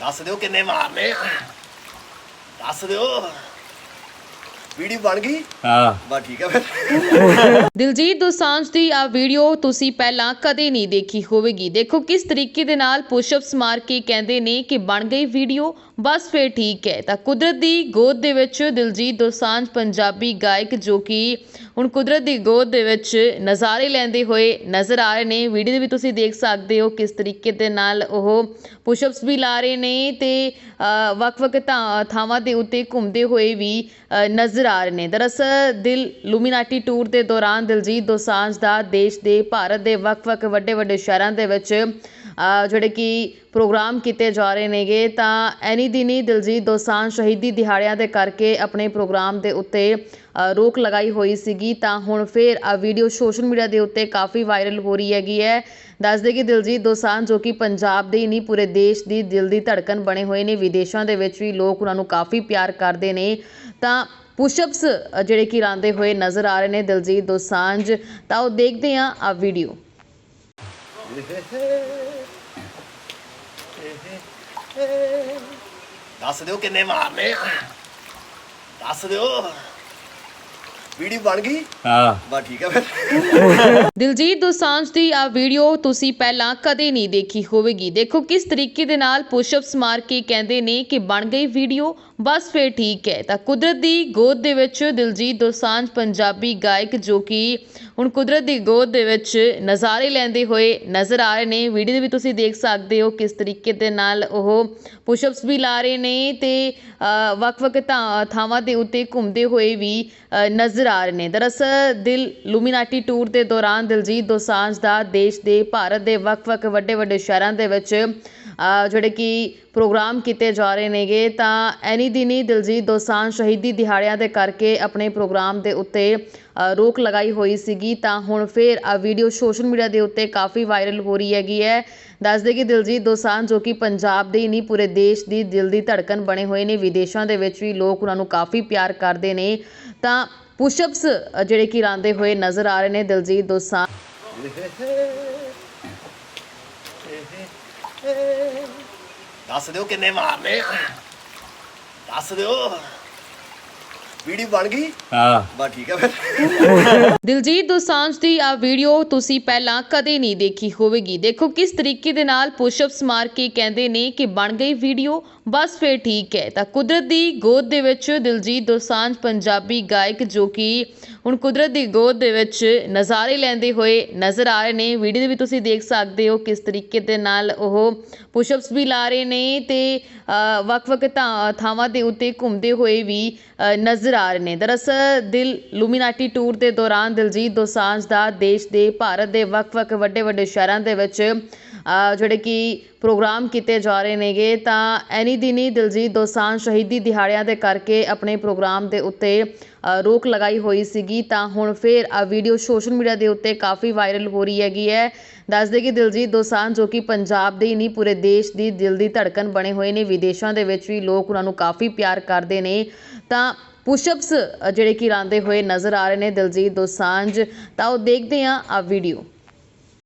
ਦੱਸ ਦਿਓ ਕਿੰਨੇ ਮਾਰਨੇ ਆ ਦੱਸ ਦਿਓ ਵੀਡੀਓ ਬਣ ਗਈ। ਹਾਂ। ਬਸ ਠੀਕ ਆ ਫਿਰ। ਦਿਲਜੀਤ ਦੋਸਾਂਝ ਦੀ ਆ ਵੀਡੀਓ ਤੁਸੀਂ ਪਹਿਲਾਂ ਕਦੇ ਨਹੀਂ ਦੇਖੀ ਹੋਵੇਗੀ। ਦੇਖੋ ਕਿਸ ਤਰੀਕੇ ਦੇ ਨਾਲ ਪੁਸ਼ਅਪਸ ਮਾਰ ਕੇ ਕਹਿੰਦੇ ਨੇ ਕਿ ਬਣ ਗਈ ਵੀਡੀਓ ਬਸ ਫੇਰ ਠੀਕ ਹੈ। ਤਾਂ ਕੁਦਰਤ ਦੀ ਗੋਦ ਦੇ ਵਿੱਚ ਦਿਲਜੀਤ ਦੋਸਾਂਝ ਪੰਜਾਬੀ ਗਾਇਕ ਜੋ ਕਿ ਹੁਣ ਕੁਦਰਤ ਦੀ ਗੋਦ ਦੇ ਵਿੱਚ ਨਜ਼ਾਰੇ ਲੈਂਦੇ ਹੋਏ ਨਜ਼ਰ ਆ ਰਹੇ ਨੇ। ਵੀਡੀਓ ਦੇ ਵੀ ਤੁਸੀਂ ਦੇਖ ਸਕਦੇ ਹੋ ਕਿਸ ਤਰੀਕੇ ਦੇ ਨਾਲ ਉਹ ਪੁਸ਼ਅਪਸ ਵੀ ਲਾ ਰਹੇ ਨੇ ਤੇ ਵੱਖ-ਵੱਖ ਥਾਵਾਂ ਦੇ ਉੱਤੇ ਘੁੰਮਦੇ ਹੋਏ ਵੀ ਅ, ਨਜ਼ਰ ਆ ਰਹੇ ਨੇ। ਦਰਅਸਲ ਦਿਲ ਲੂਮੀਨਾਟੀ ਟੂਰ ਦੇ ਦੌਰਾਨ ਦਿਲਜੀਤ ਦੋਸਾਂਝ ਦਾ ਦੇਸ਼ ਦੇ, ਭਾਰਤ ਦੇ ਵੱਖ-ਵੱਖ ਵੱਡੇ-ਵੱਡੇ ਸ਼ਹਿਰਾਂ ਦੇ ਵਿੱਚ ਜਿਹੜੇ ਕਿ ਪ੍ਰੋਗਰਾਮ ਕੀਤੇ ਜਾ ਰਹੇ ਨੇਗੇ, ਤਾਂ ਐਨੀ ਦਿਨੀ ਦਿਲਜੀਤ ਦੋਸਾਂਝ ਸ਼ਹੀਦੀ ਦਿਹਾੜਿਆਂ ਦੇ ਕਰਕੇ ਆਪਣੇ ਪ੍ਰੋਗਰਾਮ ਦੇ ਉੱਤੇ ਰੋਕ ਲਗਾਈ ਹੋਈ ਸੀਗੀ। ਤਾਂ ਹੁਣ ਫੇਰ ਆ ਵੀਡੀਓ ਸੋਸ਼ਲ ਮੀਡੀਆ ਦੇ ਉੱਤੇ ਕਾਫੀ ਵਾਇਰਲ ਹੋ ਰਹੀ ਹੈਗੀ ਹੈ। ਦੱਸਦੇ ਕਿ ਦਿਲਜੀਤ ਦੋਸਾਂਝ, ਜੋ ਕਿ ਪੰਜਾਬ ਦੇ ਹੀ ਨਹੀਂ ਪੂਰੇ ਦੇਸ਼ ਦੀ ਦਿਲ ਦੀ ਧੜਕਣ ਬਣੇ ਹੋਏ ਨੇ, ਵਿਦੇਸ਼ਾਂ ਦੇ ਵਿੱਚ ਵੀ ਲੋਕ ਉਹਨਾਂ ਨੂੰ ਕਾਫੀ ਪਿਆਰ ਕਰਦੇ ਨੇ। ਤਾਂ ਪੁਸ਼ਅਪਸ ਜਿਹੜੇ ਕਿ ਲਾਉਂਦੇ ਹੋਏ ਨਜ਼ਰ ਆ ਰਹੇ ਨੇ ਦਿਲਜੀਤ ਦੋਸਾਂਝ ਤਾਂ ਉਹ ਦੇਖਦੇ ਹਾਂ ਆ ਵੀਡੀਓ ਦੱਸ ਦਿਓ ਕਿੰਨੇ ਮਾਰਨੇ ਆ ਦੱਸ ਦਿਓ। ਵੀਡੀਓ ਬਣ ਗਈ? ਹਾਂ। ਬਸ ਠੀਕ ਆ ਫਿਰ। ਦਿਲਜੀਤ ਦੋਸਾਂਝ ਦੀ ਆ ਵੀਡੀਓ ਤੁਸੀਂ ਪਹਿਲਾਂ ਕਦੇ ਨਹੀਂ ਦੇਖੀ ਹੋਵੇਗੀ। ਦੇਖੋ ਕਿਸ ਤਰੀਕੇ ਦੇ ਨਾਲ ਪੁਸ਼ਅਪਸ ਮਾਰ ਕੇ ਕਹਿੰਦੇ ਨੇ ਕਿ ਬਣ ਗਈ ਵੀਡੀਓ ਬਸ ਫਿਰ ਠੀਕ ਹੈ। ਤਾਂ ਕੁਦਰਤ ਦੀ ਗੋਦ ਦੇ ਵਿੱਚ ਦਿਲਜੀਤ ਦੋਸਾਂਝ ਪੰਜਾਬੀ ਗਾਇਕ ਜੋ ਕਿ ਹੁਣ ਕੁਦਰਤ ਦੀ ਗੋਦ ਦੇ ਵਿੱਚ ਨਜ਼ਾਰੇ ਲੈਂਦੇ ਹੋਏ ਨਜ਼ਰ ਆ ਰਹੇ ਨੇ। ਵੀਡੀਓ ਦੇ ਵੀ ਤੁਸੀਂ ਦੇਖ ਸਕਦੇ ਹੋ ਕਿਸ ਤਰੀਕੇ ਦੇ ਨਾਲ ਉਹ ਪੁਸ਼ਅਪਸ ਵੀ ਲਾ ਰਹੇ ਨੇ ਤੇ ਵੱਖ-ਵੱਖ ਥਾਂ- ਥਾਵਾਂ ਦੇ ਉੱਤੇ ਘੁੰਮਦੇ ਹੋਏ ਵੀ ਨਜ਼ਰ ਆ ਰਹੇ ਨੇ। ਦਰਅਸਲ ਦਿਲ ਲੂਮੀਨਾਟੀ ਟੂਰ ਦੇ ਦੌਰਾਨ ਦਿਲਜੀਤ ਦੋਸਾਂਝ ਦਾ ਦੇਸ਼ ਦੇ, ਭਾਰਤ ਦੇ ਵੱਖ-ਵੱਖ ਵੱਡੇ-ਵੱਡੇ ਸ਼ਹਿਰਾਂ ਦੇ ਵਿੱਚ ਜਿਹੜੇ ਕਿ ਪ੍ਰੋਗਰਾਮ ਕੀਤੇ ਜਾ ਰਹੇ ਨੇਗੇ, ਤਾਂ ਐਨੀ ਦਿਨੀ ਦਿਲਜੀਤ ਦੋਸਾਂਝ ਸ਼ਹੀਦੀ ਦਿਹਾੜਿਆਂ ਦੇ ਕਰਕੇ ਆਪਣੇ ਪ੍ਰੋਗਰਾਮ ਦੇ ਉੱਤੇ ਰੋਕ ਲਗਾਈ ਹੋਈ ਸੀਗੀ। ਤਾਂ ਹੁਣ ਫਿਰ ਆ ਵੀਡੀਓ ਸੋਸ਼ਲ ਮੀਡੀਆ ਦੇ ਉੱਤੇ ਕਾਫੀ ਵਾਇਰਲ ਹੋ ਰਹੀ ਹੈਗੀ ਹੈ। ਦੱਸਦੇ ਕਿ ਦਿਲਜੀਤ ਦੋਸਾਂਝ, ਜੋ ਕਿ ਪੰਜਾਬ ਦੇ ਹੀ ਨਹੀਂ ਪੂਰੇ ਦੇਸ਼ ਦੀ ਦਿਲ ਦੀ ਧੜਕਨ ਬਣੇ ਹੋਏ ਨੇ, ਵਿਦੇਸ਼ਾਂ ਦੇ ਵਿੱਚ ਵੀ ਲੋਕ ਉਹਨਾਂ ਨੂੰ ਕਾਫੀ ਪਿਆਰ ਕਰਦੇ ਨੇ। ਤਾਂ ਪੁਸ਼ਅਪਸ ਜਿਹੜੇ ਕਿ ਲਾਉਂਦੇ ਹੋਏ ਨਜ਼ਰ ਆ ਰਹੇ ਨੇ ਦਿਲਜੀਤ ਦੋਸਾਂਝ। ਦੱਸ ਦਿਓ ਕਿੰਨੇ ਮਾਰਨੇ ਆ। ਦੱਸ ਦਿਓ। ਵੀਡੀਓ ਬਣ ਗਈ? ਹਾਂ। ਬਸ ਠੀਕ ਆ ਫਿਰ ਦਿਲਜੀਤ ਦੋਸਾਂਝ ਦੀ ਆ ਵੀਡੀਓ ਤੁਸੀਂ ਪਹਿਲਾਂ ਕਦੇ ਨਹੀਂ ਦੇਖੀ ਹੋਵੇਗੀ। ਦੇਖੋ ਕਿਸ ਤਰੀਕੇ ਦੇ ਨਾਲ ਪੁਸ਼ਅਪਸ ਮਾਰ ਕੇ ਕਹਿੰਦੇ ਨੇ ਕਿ ਬਣ ਗਈ ਵੀਡੀਓ, ਬਸ ਫੇਰ ਠੀਕ ਹੈ। ਤਾਂ ਕੁਦਰਤ ਦੀ ਗੋਦ ਦੇ ਵਿੱਚ ਦਿਲਜੀਤ ਦੋਸਾਂਝ ਪੰਜਾਬੀ ਗਾਇਕ ਜੋ ਕਿ ਹੁਣ ਕੁਦਰਤ ਦੀ ਗੋਦ ਦੇ ਵਿੱਚ ਨਜ਼ਾਰੇ ਲੈਂਦੇ ਹੋਏ ਨਜ਼ਰ ਆ ਰਹੇ ਨੇ। ਵੀਡੀਓ ਦੇ ਵੀ ਤੁਸੀਂ ਦੇਖ ਸਕਦੇ ਹੋ ਕਿਸ ਤਰੀਕੇ ਦੇ ਨਾਲ ਉਹ ਪੁਸ਼ਅਪਸ ਵੀ ਲਾ ਰਹੇ ਨੇ ਤੇ ਵੱਖ-ਵੱਖ ਥਾਂ- ਥਾਵਾਂ ਦੇ ਉੱਤੇ ਘੁੰਮਦੇ ਹੋਏ ਵੀ ਨਜ਼ਰ ਆ ਰਹੇ ਨੇ। ਦਰਅਸਲ ਦਿਲ ਲੂਮੀਨਾਟੀ ਟੂਰ ਦੇ ਦੌਰਾਨ ਦਿਲਜੀਤ ਦੋਸਾਂਝ ਦਾ ਦੇਸ਼ ਦੇ, ਭਾਰਤ ਦੇ ਵੱਖ-ਵੱਖ ਵੱਡੇ-ਵੱਡੇ ਸ਼ਹਿਰਾਂ ਦੇ ਵਿੱਚ ਜਿਹੜੇ ਕਿ ਪ੍ਰੋਗਰਾਮ ਕੀਤੇ ਜਾ ਰਹੇ ਨੇਗੇ, ਤਾਂ ਐਨੀ ਦਿਨੀ ਦਿਲਜੀਤ ਦੋਸਾਂਝ ਸ਼ਹੀਦੀ ਦਿਹਾੜਿਆਂ ਦੇ ਕਰਕੇ ਆਪਣੇ ਪ੍ਰੋਗਰਾਮ ਦੇ ਉੱਤੇ ਰੋਕ ਲਗਾਈ ਹੋਈ ਸੀਗੀ। ਤਾਂ ਹੁਣ ਫਿਰ ਆ ਵੀਡੀਓ ਸੋਸ਼ਲ ਮੀਡੀਆ ਦੇ ਉੱਤੇ ਕਾਫੀ ਵਾਇਰਲ ਹੋ ਰਹੀ ਹੈਗੀ ਹੈ। ਦੱਸਦੇ ਕਿ ਦਿਲਜੀਤ ਦੋਸਾਂਝ, ਜੋ ਕਿ ਪੰਜਾਬ ਦੇ ਹੀ ਨਹੀਂ ਪੂਰੇ ਦੇਸ਼ ਦੀ ਦਿਲ ਦੀ ਧੜਕਨ ਬਣੇ ਹੋਏ ਨੇ, ਵਿਦੇਸ਼ਾਂ ਦੇ ਵਿੱਚ ਵੀ ਲੋਕ ਉਹਨਾਂ ਨੂੰ ਕਾਫੀ ਪਿਆਰ ਕਰਦੇ ਨੇ। ਤਾਂ ਪੁਸ਼ਅਪਸ ਜਿਹੜੇ ਕਿ ਲਾਉਂਦੇ ਹੋਏ ਨਜ਼ਰ ਆ ਰਹੇ ਨੇ ਦਿਲਜੀਤ ਦੋਸਾਂਝ, ਤਾਂ ਉਹ ਦੇਖਦੇ ਹਾਂ ਆ ਵੀਡੀਓ।